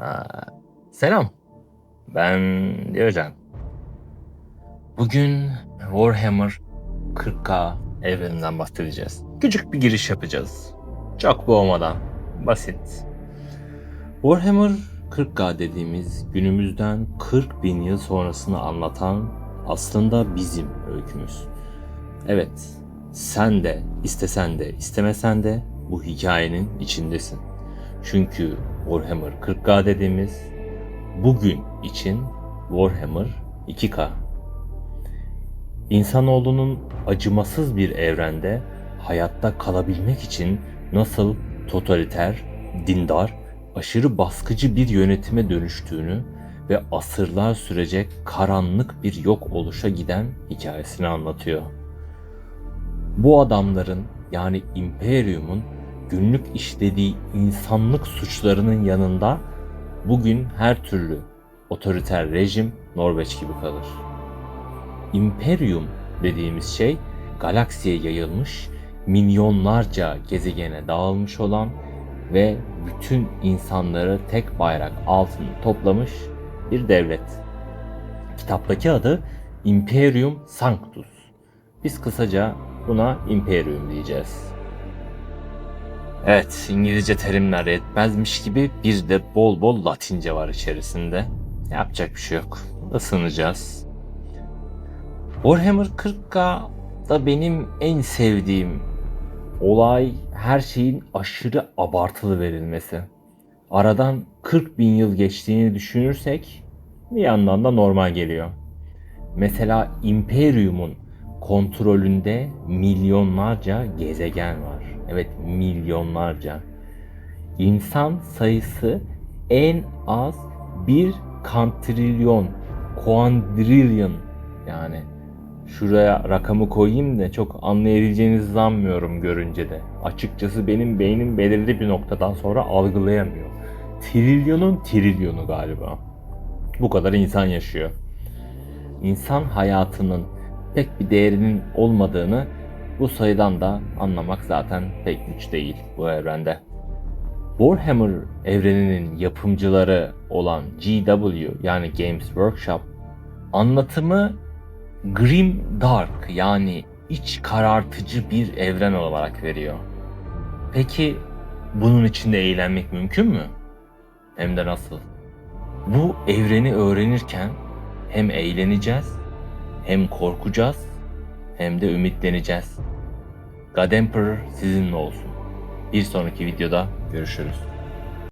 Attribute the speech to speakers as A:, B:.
A: Ha, selam. Ben Diyojen. Bugün Warhammer 40k evreninden bahsedeceğiz. Küçük bir giriş yapacağız. Çok boğmadan. Basit. Warhammer 40k dediğimiz günümüzden 40 bin yıl sonrasını anlatan aslında bizim öykümüz. Evet, sen de istesen de istemesen de bu hikayenin içindesin. Çünkü Warhammer 40K dediğimiz bugün için Warhammer 2K. İnsanoğlunun acımasız bir evrende hayatta kalabilmek için nasıl totaliter, dindar, aşırı baskıcı bir yönetime dönüştüğünü ve asırlar sürecek karanlık bir yok oluşa giden hikayesini anlatıyor. Bu adamların yani İmperium'un günlük işlediği insanlık suçlarının yanında bugün her türlü otoriter rejim Norveç gibi kalır. Imperium dediğimiz şey galaksiye yayılmış, milyonlarca gezegene dağılmış olan ve bütün insanları tek bayrak altında toplamış bir devlet. Kitaptaki adı Imperium Sanctus. Biz kısaca buna Imperium diyeceğiz. Evet, İngilizce terimler yetmezmiş gibi bir de bol bol Latince var içerisinde. Yapacak bir şey yok. Isınacağız. Warhammer 40K da benim en sevdiğim olay her şeyin aşırı abartılı verilmesi. Aradan 40 bin yıl geçtiğini düşünürsek bir yandan da normal geliyor. Mesela Imperium'un kontrolünde milyonlarca gezegen var. Evet milyonlarca. İnsan sayısı en az bir kantrilyon, kuandrilyon yani. Şuraya rakamı koyayım da çok anlayabileceğinizi sanmıyorum görünce de. Açıkçası benim beynim belirli bir noktadan sonra algılayamıyor. Trilyonun trilyonu galiba. Bu kadar insan yaşıyor. İnsan hayatının pek bir değerinin olmadığını bu sayıdan da anlamak zaten pek güç değil bu evrende. Warhammer evreninin yapımcıları olan GW yani Games Workshop anlatımı grim dark yani iç karartıcı bir evren olarak veriyor. Peki bunun içinde eğlenmek mümkün mü? Hem de nasıl? Bu evreni öğrenirken hem eğleneceğiz, hem korkacağız, hem de ümitleneceğiz. God Emperor sizinle olsun. Bir sonraki videoda görüşürüz.